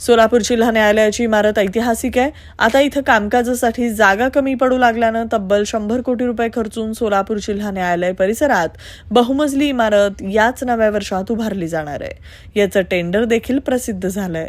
सोलापूर जिल्हा न्यायालयाची इमारत ऐतिहासिक आहे. आता इथं कामकाजासाठी जागा कमी पडू लागल्यानं तब्बल शंभर कोटी रुपये खर्चून सोलापूर जिल्हा न्यायालय परिसरात बहुमजली इमारत याच नव्या वर्षात उभारली जाणार आहे. याचं टेंडर देखील प्रसिद्ध झालंय.